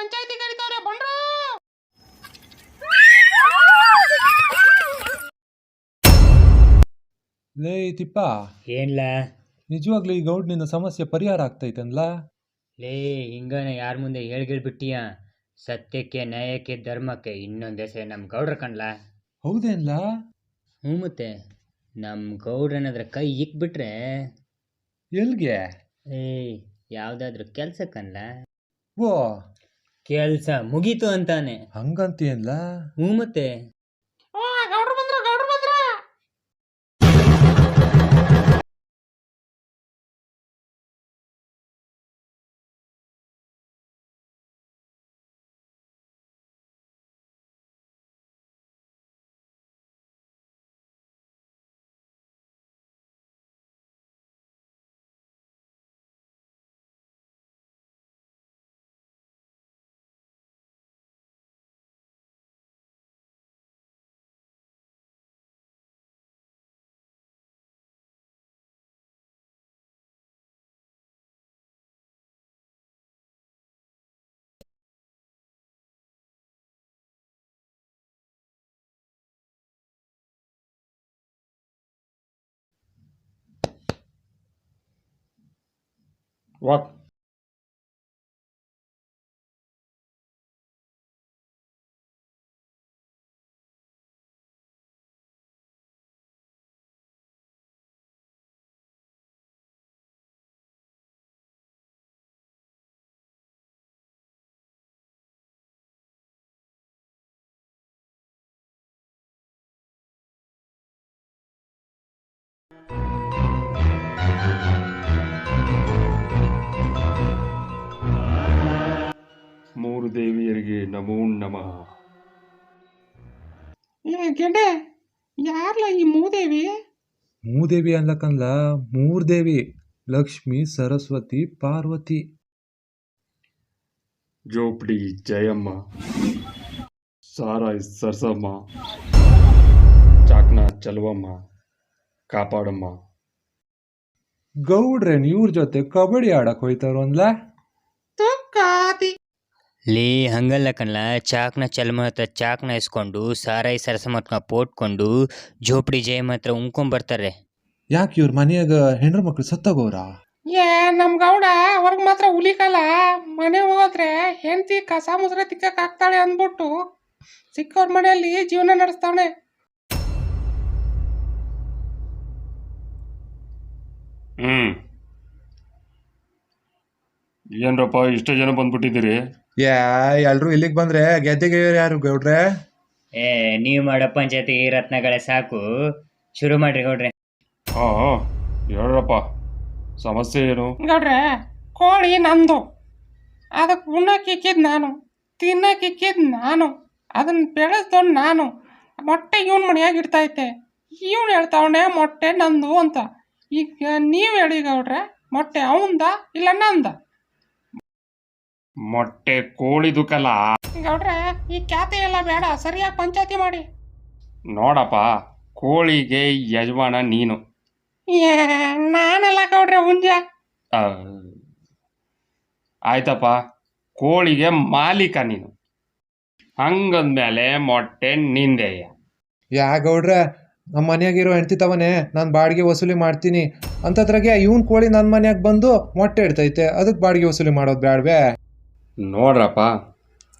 ಪಂಚಾಯತಿ ಬಂಡ್ರ ಲೇ ತಿಪ್ಪ. ಏನ್ಲ? ನಿಜವಾಗ್ಲೂ ಈ ಗೌಡ್ನಿಂದ ಸಮಸ್ಯೆ ಪರಿಹಾರ ಆಗ್ತೈತನ್ಲ? ಲೇ ಹಿಂಗನ ಯಾರ ಮುಂದೆ ಹೇಳ್ಗಿಳ್ಬಿಟ್ಟಿಯ? ಸತ್ಯಕ್ಕೆ ನ್ಯಾಯಕ್ಕೆ ಧರ್ಮಕ್ಕೆ ಇನ್ನೊಂದು ಹೆಸರು ನಮ್ಮ ಗೌಡ್ರ ಕಣ್ಲ? ಹೌದೇನ್ಲ? ಹ್ಞೂ ಮತ್ತೆ. ನಮ್ಮ ಗೌಡ್ರನದ್ರ ಕೈ ಇಕ್ಬಿಟ್ರೆ? ಎಲ್ಗೆ? ಏ ಏಯ್ ಯಾವುದಾದ್ರೂ ಕೆಲಸಕ್ಕಲ್ಲ ಓ ಕೆಲ್ಸ ಮುಗೀತು ಅಂತಾನೆ. ಹಂಗಂತೀಯಲ್ಲ? ಹ್ಞೂ ಮತ್ತೆ. What? ಮೂರು ದೇವಿಯರಿಗೆ ನಮೋ ನಮಃ. ಏ ಗೆಡ್ಡೆ ಯಾರ್ಲ ಈ ಮೂದೇವಿ? ಮೂದೇವಿ ಅನ್ಲಕ್ಕಲ್ಲ ಮೂರ್ ದೇವಿ ಲಕ್ಷ್ಮಿ ಸರಸ್ವತಿ ಪಾರ್ವತಿ. ಜೋಪಡಿ ಜಯಮ್ಮ ಸಾರಾಯ್ ಸರ್ಸಮ್ಮ ಚಾಕ್ನ ಚಲುವಮ್ಮ ಕಾಪಾಡಮ್ಮ. ಗೌಡ್ರೇನ್ ಇವ್ರ ಜೊತೆ ಕಬಡ್ಡಿ ಆಡಕ್ ಹೋಯ್ತಾರ ಅಂದ್ಲಾ? ತುಕ್ಕಾತಿ ಲೇ ಹಂಗಲ್ಲ ಕಣ್ಲ. ಚಾಕ್ನ ಚಲ್ಮ ಹತ್ರ ಚಾಕ್ನ ಇಸ್ಕೊಂಡು ಸಾರಾಯಿ ಸರಸಮತ್ನ ಪೋಟ್ಕೊಂಡು ಜೋಪಡಿ ಜಯಮ ಹತ್ರ ಉಂಕೊಂಬರ್ತಾರೆ ಯಾಕೆ ಇವ್ರ ಮನೆಯಾಗ ಹೆಣ್ರ ಮಕ್ಳು ಸತ್ತೋಗೋರ? ಏ ನಮ್ ಗೌಡ ಅವ್ರಿಗೆ ಮಾತ್ರ ಉಲಿಕಲ್ಲ ಮನೆ ಹೋದ್ರೆ ಹೆಂಡತಿ ಕಸ ಮುಸ್ರೆ ತಿಕ್ಕಕ್ ಆಗ್ತಾಳೆ ಅಂದ್ಬಿಟ್ಟು ಸಿಕ್ಕವ್ರ ಮನೆಯಲ್ಲಿ ಜೀವನ ನಡೆಸ್ತಾವಣೆ ಹ್ಮ್. ಏನ್ರಪ್ಪ ಇಷ್ಟೇ ಜನ ಬಂದ್ಬಿಟ್ಟಿದ್ದೀರಿ? ಯಾ ಎಲ್ರು ಇಲ್ಲಿಗೆ ಬಂದ್ರೆ ಗೆದ್ದಿಗೆ ಯಾರು ಗೌಡ್ರೆ? ಏ ನೀವು ಮಾಡೋ ಪಂಚಾಯತಿ ರತ್ನಗಳೇ ಸಾಕು. ಶುರು ಮಾಡ್ರಿ ಗೌಡ್ರೆ. ಹಾ ಹೇಳ್ರಪ್ಪ. ಸಮಸ್ಯೆ ಏನು? ಗೌಡ್ರೆ ಕೋಳಿ ನಂದು. ಅದಕ್ಕೆ ಉಣ್ಣಕ್ಕಿಕ್ಕಿದ್ ನಾನು ತಿನ್ನಕ್ಕೆ ಇಕ್ಕಿದ್ ನಾನು ಅದನ್ನ ಬೆಳೆಸ್ದವ್ನು ನಾನು. ಮೊಟ್ಟೆ ಇವನ್ ಮನೆಯಾಗ ಇಡ್ತೈತೆ ಇವನು ಹೇಳ್ತಾವನೆ ಮೊಟ್ಟೆ ನಂದು ಅಂತ. ಈಗ ನೀವು ಹೇಳಿ ಗೌಡ್ರೆ ಮೊಟ್ಟೆ ಅವಂದ ಇಲ್ಲ ನಂದ? ಮೊಟ್ಟೆ ಕೋಳಿದುಕಲ್ಲ ಗೌಡ್ರೆ ಈ ಖ್ಯಾತೆ ಎಲ್ಲ ಬೇಡ ಸರಿಯಾಗಿ ಪಂಚಾಯತಿ ಮಾಡಿ. ನೋಡಪ್ಪ ಕೋಳಿಗೆ ಯಜಮಾನ ನೀನು. ಏ ನಾನೆಲ್ಲ ಗೌಡ್ರೆ ಉಂಜ ಆ, ಆಯ್ತಪ್ಪ ಕೋಳಿಗೆ ಮಾಲೀಕ ನೀನು. ಹಂಗಂದ್ಮೇಲೆ ಮೊಟ್ಟೆ ನಿಂದೆಯ? ಯಾ ಗೌಡ್ರೆ ನಮ್ಮ ಮನೆಯಾಗಿರೋ ಹೆಂಡತಿ ತವನೆ ನಾನು ಬಾಡಿಗೆ ವಸೂಲಿ ಮಾಡ್ತೀನಿ. ಅಂತದ್ರಾಗೆ ಇವನ್ ಕೋಳಿ ನನ್ನ ಮನ್ಯಾಗ ಬಂದು ಮೊಟ್ಟೆ ಇಡ್ತೈತೆ ಅದಕ್ಕೆ ಬಾಡಿಗೆ ವಸೂಲಿ ಮಾಡೋದು ಬ್ಯಾಡ್ವೆ? ನೋಡ್ರಪ್ಪ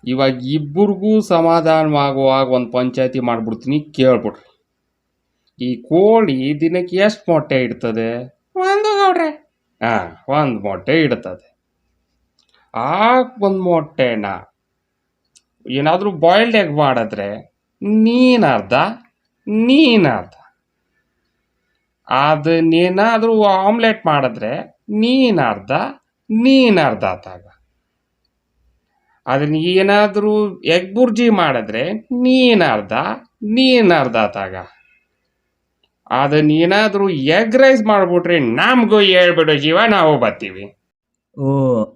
ಇವಾಗ ಇಬ್ಬರಿಗೂ ಸಮಾಧಾನವಾಗುವಾಗ ಒಂದು ಪಂಚಾಯತಿ ಮಾಡಿಬಿಡ್ತೀನಿ ಕೇಳ್ಬಿಡ್ರಿ. ಈ ಕೋಳಿ ದಿನಕ್ಕೆ ಎಷ್ಟು ಮೊಟ್ಟೆ ಇಡ್ತದೆ? ಒಂದು ಗೌಡ್ರೆ. ಹಾಂ ಒಂದು ಮೊಟ್ಟೆ ಇಡ್ತದೆ. ಆ ಒಂದು ಮೊಟ್ಟೆನ ಏನಾದರೂ ಬಾಯ್ಲ್ಡ್ ಎಗ್ ಮಾಡಿದ್ರೆ ನೀನು ಅರ್ಧ ನೀನು ಅರ್ಧ. ಅದನ್ನೇನಾದರೂ ಆಮ್ಲೆಟ್ ಮಾಡಿದ್ರೆ ನೀನು ಅರ್ಧ ನೀನು ಅರ್ಧ ಅದನ್ನ ಏನಾದರೂ ಎಗ್ ಬುರ್ಜಿ ಮಾಡಿದ್ರೆ ನೀನರ್ಧ ಅರ್ಧ ತಾಗ ಅದನ್ನ ಏನಾದರೂ ಎಗ್ ರೈಸ್ ಮಾಡಿಬಿಟ್ರೆ ನಮಗೂ ಹೇಳ್ಬಿಡು ಜೀವ ನಾವು ಬರ್ತೀವಿ. ಓ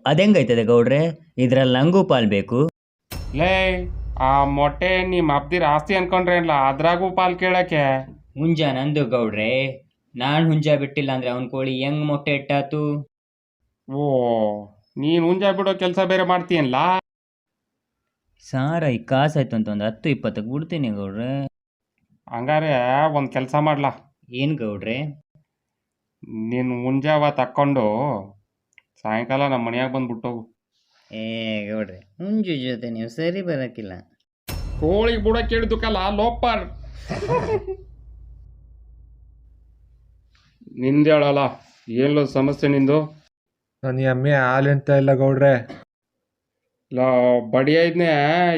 ಅದೆಂಗೈತದೆ ಗೌಡ್ರೆ? ಇದ್ರಲ್ಲಿ ನಂಗೂ ಪಾಲ್ ಬೇಕು. ಲೇ ಆ ಮೊಟ್ಟೆ ನಿಮ್ಮ ಅಬ್ದಿರ ಆಸ್ತಿ ಅನ್ಕೊಂಡ್ರೇನ್ಲ ಅದ್ರಾಗೂ ಪಾಲ್ ಕೇಳಕ್ಕೆ? ಹುಂಜ ನಂದು ಗೌಡ್ರೆ. ನಾನು ಹುಂಜ ಬಿಟ್ಟಿಲ್ಲ ಅಂದ್ರೆ ಅವನ್ ಕೋಳಿ ಹೆಂಗ್ ಮೊಟ್ಟೆ ಇಟ್ಟಾತು? ಓ ನೀನು ಹುಂಜ ಬಿಡೋ ಕೆಲಸ ಬೇರೆ ಮಾಡ್ತೀಯಲ್ಲ ಸಾರ ಈ ಕಾಸಾಯ್ತು ಅಂತ ಒಂದು ಹತ್ತು ಇಪ್ಪತ್ತಕ್ಕೆ ಬಿಡ್ತೀನಿ ಗೌಡ್ರೆ. ಹಂಗಾರೆ ಒಂದು ಕೆಲಸ ಮಾಡ್ಲಾ? ಏನು ಗೌಡ್ರೆ? ನೀನು ಮುಂಜಾವ ತಕ್ಕೊಂಡು ಸಾಯಂಕಾಲ ನಮ್ಮ ಮನ್ಯಾಗ ಬಂದ್ಬಿಟ್ಟೋಗು ಏ ಗೌಡ್ರೆ ಮುಂಜು ಜೊತೆ ನೀವು ಸರಿ ಬರೋಕ್ಕಿಲ್ಲ ಕೋಳಿ ಬುಡ ಕೇಳಿದುಕಲ್ಲ ಲೋಪರ್. ನಿಂದು ಹೇಳಲ್ಲ ಏನೋ ಸಮಸ್ಯೆ ನಿಂದು? ನನ್ನ ಈ ಎಮ್ಮೆ ಹಾಲು ಎಂತ ಇಲ್ಲ ಗೌಡ್ರೆ. ಲಾ ಬಡಿಯೈದ್ನೆ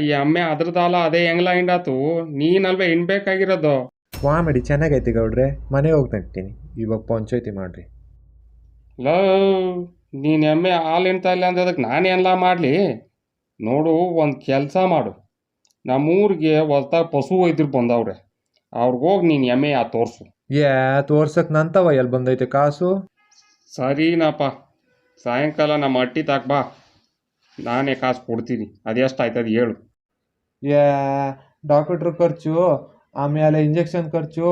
ಈ ಅಮ್ಮೆ ಅದ್ರದಲ್ಲ ಅದೇ ಹೆಂಗ್ಲ ಹಿಂಡಾತು? ನೀನಲ್ವೇ ಹಿಂಡ್ಬೇಕಾಗಿರೋದು. ಕಾಮಿಡಿ ಚೆನ್ನಾಗೈತಿ ಗೌಡ್ರೆ ಮನೆ ಹೋಗಿ ನಗ್ತೀನಿ ಇವಾಗ ಪಂಚಾಯ್ತಿ ಮಾಡ್ರಿ. ಲೋ ನೀನು ಎಮ್ಮೆ ಹಾಲು ಹಿಂಡ್ತಾ ಇಲ್ಲ ಅಂದ್ರೆ ಅದಕ್ಕೆ ನಾನೇನೆಲ್ಲ ಮಾಡಲಿ? ನೋಡು ಒಂದು ಕೆಲಸ ಮಾಡು. ನಮ್ಮೂರಿಗೆ ಹೊಸ್ದಾಗಿ ಪಶು ವೈದ್ಯರು ಬಂದವ್ರೆ. ಅವ್ರಿಗೆ ಹೋಗಿ ನೀನು ಎಮ್ಮೆ ಆ ತೋರಿಸು. ಏ ತೋರ್ಸಕ್ ನಂತವ ಎಲ್ಲಿ ಬಂದೈತೆ ಕಾಸು? ಸರಿನಪ್ಪ. ಸಾಯಂಕಾಲ ನಮ್ಮ ಅಟ್ಟಿ ತಾಕ್ ಬಾ. ನಾನೇ ಕಾಸು ಕೊಡ್ತೀನಿ. ಅದೆಷ್ಟು ಆಯ್ತದ ಹೇಳು. ಏ ಡಾಕ್ಟ್ರ್ ಖರ್ಚು ಆಮೇಲೆ ಇಂಜೆಕ್ಷನ್ ಖರ್ಚು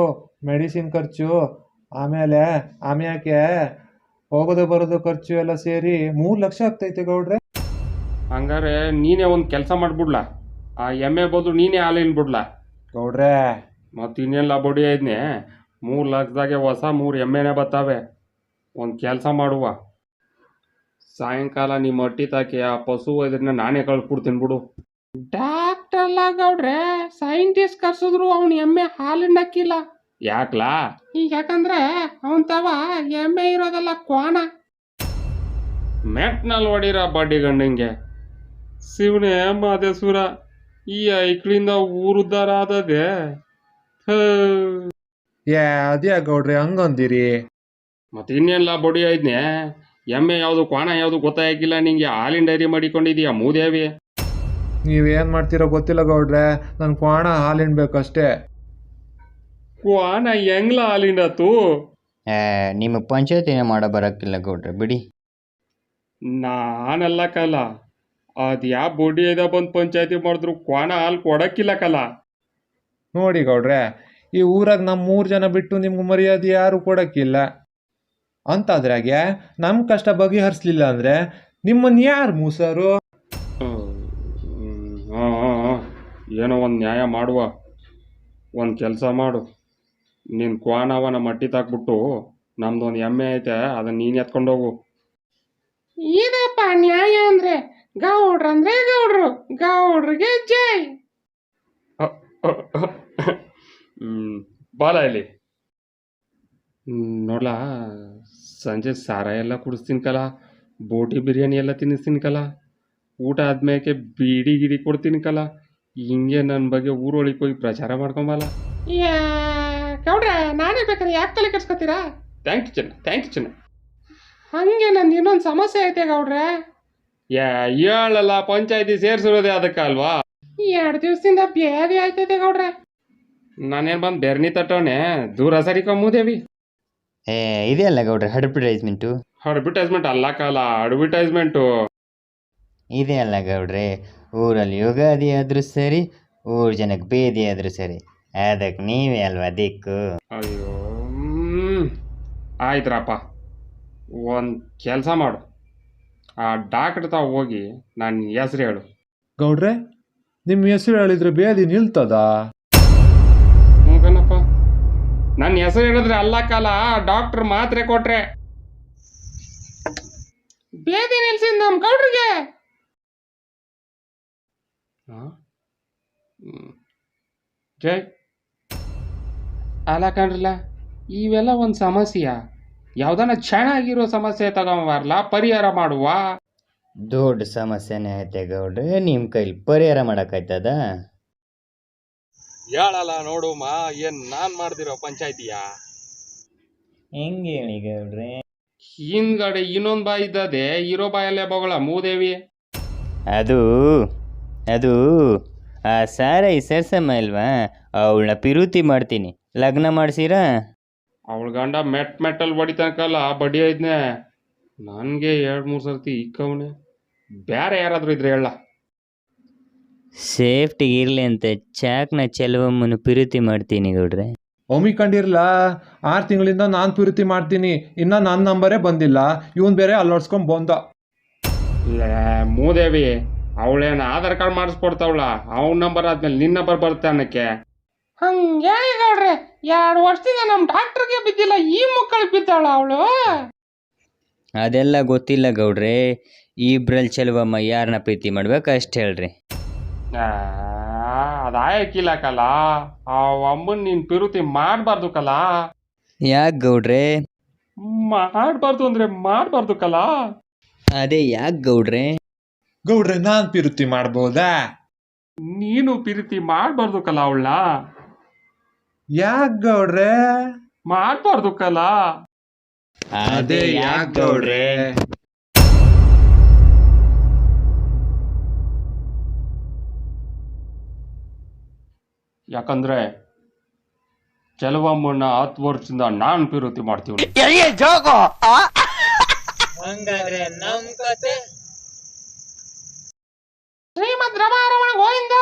ಮೆಡಿಸಿನ್ ಖರ್ಚು ಆಮೇಲೆ ಆಮ್ಯಾಕೆ ಹೋಗೋದು ಬರೋದು ಖರ್ಚು ಎಲ್ಲ ಸೇರಿ ಮೂರು ಲಕ್ಷ ಆಗ್ತೈತೆ ಗೌಡ್ರೆ. ಹಂಗಾರೆ ನೀನೇ ಒಂದು ಕೆಲಸ ಮಾಡಿಬಿಡ್ಲಾ? ಆ ಎಮ್ಮೆ ಬದಲು ನೀನೇ ಹಾಲು ಬಿಡ್ಲಾ? ಗೌಡ್ರೆ. ಮತ್ತು ಇನ್ನೆಲ್ಲ ಬಡಿ ಐದನೇ? ಮೂರು ಲಕ್ಷದಾಗೆ ಹೊಸ ಮೂರು ಎಮ್ಮೆನೇ ಬತ್ತಾವೆ. ಒಂದು ಕೆಲಸ ಮಾಡುವ. ಸಾಯಂಕಾಲ ನಿಮ್ಮ ಅಟ್ಟಿ ತಾಕಿ ಆ ಪಶು ಇದನ್ನ ನಾನೇ ಕಳ್ಸ್ಬಿಡ್ತೀನಿ ಬಿಡು. ಡಾಕ್ಟರ್ ಅಲ್ಲ ಗೌಡ್ರೆ ಸೈಂಟಿಸ್ಟ್ ಕರ್ಸಿದ್ರು ಅವನ್ ಎಮ್ಮೆ ಹಾಲಿಂಡಕ್ಕಿಲ್ಲ ಯಾಕ್ಲಾ? ಈಗ ಯಾಕಂದ್ರೆ ಅವನ್ ತವ ಎಮ್ಮೆ ಇರೋದಲ್ಲ ಕ್ವಾಣ ಮೆಟ್ನಲ್ಲಿ ಹೊಡೀರ ಬಡ್ಡಿ ಗಂಡಂಗೆ. ಶಿವನೇ ಮಾದೇಶ್ವರ ಈ ಐಕ್ಳಿಂದ ಊರುದ್ದಾರ ಆದದೆ ಏ ಅದ್ಯಾ ಗೌಡ್ರಿ ಹಂಗಂದಿರಿ? ಮತ್ತೆ ಇನ್ನೆಲ್ಲ ಬಡಿ ಐದ್ನೆ? ಎಮ್ಮೆ ಯಾವುದು ಕ್ವಾಣ ಯಾವುದು ಗೊತ್ತಾಗಿಲ್ಲ ನಿಂಗೆ ಹಾಲಿನ ಡೈರಿ ಮಾಡಿಕೊಂಡಿದೀಯಾ ಮೂದೇವಿ? ನೀವೇನು ಮಾಡ್ತೀರೋ ಗೊತ್ತಿಲ್ಲ ಗೌಡ್ರೆ ನನ್ನ ಕ್ವಾಣ ಹಾಲಿನ ಬೇಕಷ್ಟೇ. ಕ್ವಾಣ ಹೆಂಗ್ಲ ಹಾಲಿಂಡತ್ತು ಏ ನಿಮಗೆ ಪಂಚಾಯತಿನೇ ಮಾಡ ಬರಕ್ಕಿಲ್ಲ ಗೌಡ್ರೆ ಬಿಡಿ. ನಾನಲ್ಲ ಕಲ. ಅದು ಯಾವ ಬೊಡಿ ಐದ ಬಂದು ಪಂಚಾಯತಿ ಮಾಡಿದ್ರು ಕ್ವಾಣ ಹಾಲು ಕೊಡಕ್ಕಿಲ್ಲ ಕಲ. ನೋಡಿ ಗೌಡ್ರೆ ಈ ಊರಾಗ ನಮ್ಮ ಮೂರು ಜನ ಬಿಟ್ಟು ನಿಮ್ಗೆ ಮರ್ಯಾದೆ ಯಾರು ಕೊಡಕ್ಕಿಲ್ಲ. ಅಂತಾದ್ರಾಗೆ ನಮ್ಮ ಕಷ್ಟ ಬಗೆಹರಿಸ್ಲಿಲ್ಲ ಅಂದರೆ ನಿಮ್ಮನ್ನು ಯಾರು ಮೂಸರು? ಹಾಂ ಹಾಂ ಹಾಂ ಏನೋ ಒಂದು ನ್ಯಾಯ ಮಾಡುವ ಒಂದು ಕೆಲಸ ಮಾಡು. ನಿನ್ನ ಕ್ವಾನವನ ನಮ್ಮ ಮಟ್ಟಿ ತಾಕ್ಬಿಟ್ಟು ನಮ್ದು ಒಂದು ಎಮ್ಮೆ ಐತೆ ಅದನ್ನ ನೀನು ಎತ್ಕೊಂಡೋಗು ಏನಪ್ಪ ನ್ಯಾಯ ಅಂದ್ರೆ? ಗೌಡ್ರಂದ್ರೆ ಗೌಡ್ರು ಗೌಡ್ರಿಗೆ ಜೈ. ಹ್ಮ್, ಬಾಲ ಇಲ್ಲಿ. ಹ್ಮ್, ನೋಡ್ಲಾ? ಸಂಜೆ ಸಾರ ಎಲ್ಲ ಕುಡಿಸ್ತೀನಿ ಕಲ ಬೋಟಿ ಬಿರಿಯಾನಿ ಎಲ್ಲ ತಿನ್ನಿಸ್ತೀನಿ ಕಲ ಊಟ ಆದ್ಮೇಲೆ ಬೀಡಿ ಗಿಡಿ ಕೊಡ್ತೀನಿ ಕಲ ಹಿಂಗೆ ನನ್ನ ಬಗ್ಗೆ ಊರೊಳಗೆ ಹೋಗಿ ಪ್ರಚಾರ ಮಾಡ್ಕೊಂಬಲ್ಲ ಯಾ ಗೌಡ್ರೆ ನಾನೇ ಬೇಕಾದ್ರೆ ಯಾಕೆ ತಲೆ ಕೆಡ್ಸ್ಕೊತೀರಾ? ಥ್ಯಾಂಕ್ ಯು ಚೆನ್ನ ಥ್ಯಾಂಕ್ ಯು ಚೆನ್ನ. ಹಂಗೆ ನಂದು ಇನ್ನೊಂದು ಸಮಸ್ಯೆ ಐತೆ ಗೌಡ್ರೆ ಯಾ ಹೇಳಲ್ಲ ಪಂಚಾಯತಿ ಸೇರ್ಸಿರೋದೇ ಅದಕ್ಕೆ ಅಲ್ವಾ? ಎರಡು ದಿವಸದಿಂದ ಬೇರೆ ಆಯ್ತೈತೆ ಗೌಡ್ರೆ ನಾನೇನು ಬಂದು ಬೆರ್ನಿ ತಟ್ಟವನೆ ದೂರ ಸರಿಕೊಂಬುದೇವಿ ಏ ಇದೆ ಅಲ್ಲ ಗೌಡ್ರೆ ಅಡ್ವರ್ಟೈಸ್ಮೆಂಟು ಅಡ್ವರ್ಟೈಸ್ಮೆಂಟ್ ಅಲ್ಲ ಕಾಲ ಅಡ್ವರ್ಟೈಸ್ಮೆಂಟು ಇದೆ ಅಲ್ಲ ಗೌಡ್ರೆ ಊರಲ್ಲಿ ಯುಗಾದಿ ಆದರೂ ಸರಿ ಊರು ಜನಕ್ಕೆ ಬೇದಿ ಆದರೂ ಸರಿ. ಅದಕ್ಕೆ ನೀವೇ ಅಲ್ವಾ ದಿಕ್ಕು? ಅಯ್ಯೋ. ಆಯ್ತ್ರಪ್ಪ. ಒಂದು ಕೆಲಸ ಮಾಡು. ಆ ಡಾಕ್ಟ್ರ್ ತಾವ ಹೋಗಿ ನನ್ನ ಹೆಸ್ರು ಹೇಳು. ಗೌಡ್ರೆ ನಿಮ್ಮ ಹೆಸರು ಹೇಳಿದ್ರೆ ಬೇದಿ ನಿಲ್ತದ? ನನ್ನ ಹೆಸರು ಹೇಳಿದ್ರೆ ಅಲ್ಲ ಕಾಲ ಡಾಕ್ಟರ್ ಮಾತ್ರೆ ಕೊಟ್ರೆ. ಬೇದಿ ನಿಲ್ಸಿದ್ ನಮ್ ಕೌಡ್ರಿಗೆ. ಜೈ ಅಲ್ಲ ಕಣ್ರಲ್ಲ ಇವೆಲ್ಲ ಒಂದು ಸಮಸ್ಯೆ ಯಾವ್ದಾನ ಚೆನ್ನಾಗಿರೋ ಸಮಸ್ಯೆ ತಗೊಂಬಾರ್ಲ ಪರಿಹಾರ ಮಾಡುವ? ದೊಡ್ಡ ಸಮಸ್ಯೆನೇ ಐತೆ ಗೌಡ್ರೆ ನಿಮ್ಮ ಕೈಲಿ ಪರಿಹಾರ ಮಾಡೋಕ್ಕಾಯ್ತದ ಹೇಳಲ್ಲ ನೋಡು ಮಾ ಏನ್ ನಾನ್ ಮಾಡ್ದಿರೋ ಪಂಚಾಯತಿಯ? ಹೆಂಗೆ ಹೇಳಿ ಗೌಡ್ರೆ? ಹಿಂದ್ಗಡೆ ಇನ್ನೊಂದ್ ಬಾಯಿ ಇದ್ದದೆ ಇರೋ ಬಾಯಲ್ಲೇ ಬಗಳ ಮೂದೇವಿ. ಅದು ಅದು ಆ ಸಾರೈ ಸರ್ಸಮ್ಮ ಇಲ್ವಾ ಅವಳನ್ನ ಪಿರುತಿ ಮಾಡ್ತೀನಿ. ಲಗ್ನ ಮಾಡಿಸಿರಾ? ಅವಳ ಗಂಡ ಮೆಟ್ ಮೆಟ್ಟಲ್ ಬಡಿತನಕಲ್ಲ ಬಡಿ ಐದ್ನೆ ನನಗೆ ಎರಡು ಮೂರು ಸರ್ತಿ ಇಕ್ಕವನೆ ಬೇರೆ ಯಾರಾದ್ರೂ ಇದ್ರೆ ಹೇಳ. ಸೇಫ್ಟಿಗೆ ಇರಲಿ ಅಂತ. ಚಾಕ್ನ ಚೆಲುವಮ್ಮನ ಪಿರುತಿ ಮಾಡ್ತೀನಿ ಗೌಡ್ರೆ. ಒಮ್ಮಿ ಕಂಡಿರ್ಲ? ಆರು ತಿಂಗಳಿಂದ ನಾನು ಪ್ಯೂರಿತಿ ಮಾಡ್ತೀನಿ. ಇನ್ನ ನನ್ನ ನಂಬರೇ ಬಂದಿಲ್ಲ. ಇವನ್ ಬೇರೆ ಅಲ್ಲೋಡ್ಸ್ಕೊಂಡ್ ಬಂದ. ಲೇ ಮೂದೇವಿ ಅವಳೇನು ಆಧಾರ್ ಕಾರ್ಡ್ ಮಾಡಿಸ್ಕೊಡ್ತಾವಳ? ಅವ್ನ ನಂಬರ್ ಆದ್ಮೇಲೆ ನಿನ್ನ ನಂಬರ್ ಬರುತ್ತೆ ಅನ್ನಕ್ಕೆ. ಹಂಗೇಳಿ ಗೌಡ್ರೆ ಎರಡು ವರ್ಷದಿಂದ ನಮ್ಮ ಡಾಕ್ಟ್ರಿಗೆ ಬಿದ್ದಿಲ್ಲ ಈ ಮಕ್ಕಳಿಗೆ ಬಿದ್ದಾಳ ಅವಳು? ಅದೆಲ್ಲ ಗೊತ್ತಿಲ್ಲ ಗೌಡ್ರೆ. ಇಬ್ರಲ್ಲಿ ಚೆಲುವಮ್ಮ ಯಾರನ್ನ ಪ್ರೀತಿ ಮಾಡ್ಬೇಕು ಅಷ್ಟು ಹೇಳ್ರಿ. ಅದಾಯಕಿಲ್ಲ ಕಲ. ಆ ಅಮ್ಮನ್ ನೀನ್ ಪಿರುತಿ ಮಾಡಬಾರ್ದು ಕಲ. ಯಾಕೆ ಗೌಡ್ರೆ? ಮಾಡಬಾರ್ದು ಅಂದ್ರೆ ಮಾಡಬಾರ್ದು ಕಲ. ಅದೇ ಯಾಕೆ ಗೌಡ್ರೆ? ಗೌಡ್ರೆ ನಾನ್ ಪಿರುತಿ ಮಾಡ್ಬೋದಾ? ನೀನು ಪ್ರೀತಿ ಮಾಡಬಾರ್ದು ಕಲ ಅವಳ ಯಾಕ್ ಗೌಡ್ರೆ? ಮಾಡಬಾರ್ದು ಕಲ. ಅದೇ ಯಾಕ್ ಗೌಡ್ರೆ? ಯಾಕಂದ್ರೆ ಕೆಲವೊಮ್ಮನ್ನ ಹತ್ತು ವರ್ಷದಿಂದ ನಾನು ಪಿರುತಿ ಮಾಡ್ತೀವಿ ಶ್ರೀಮದ್ ರಮಾರಮಣ ಗೋವಿಂದ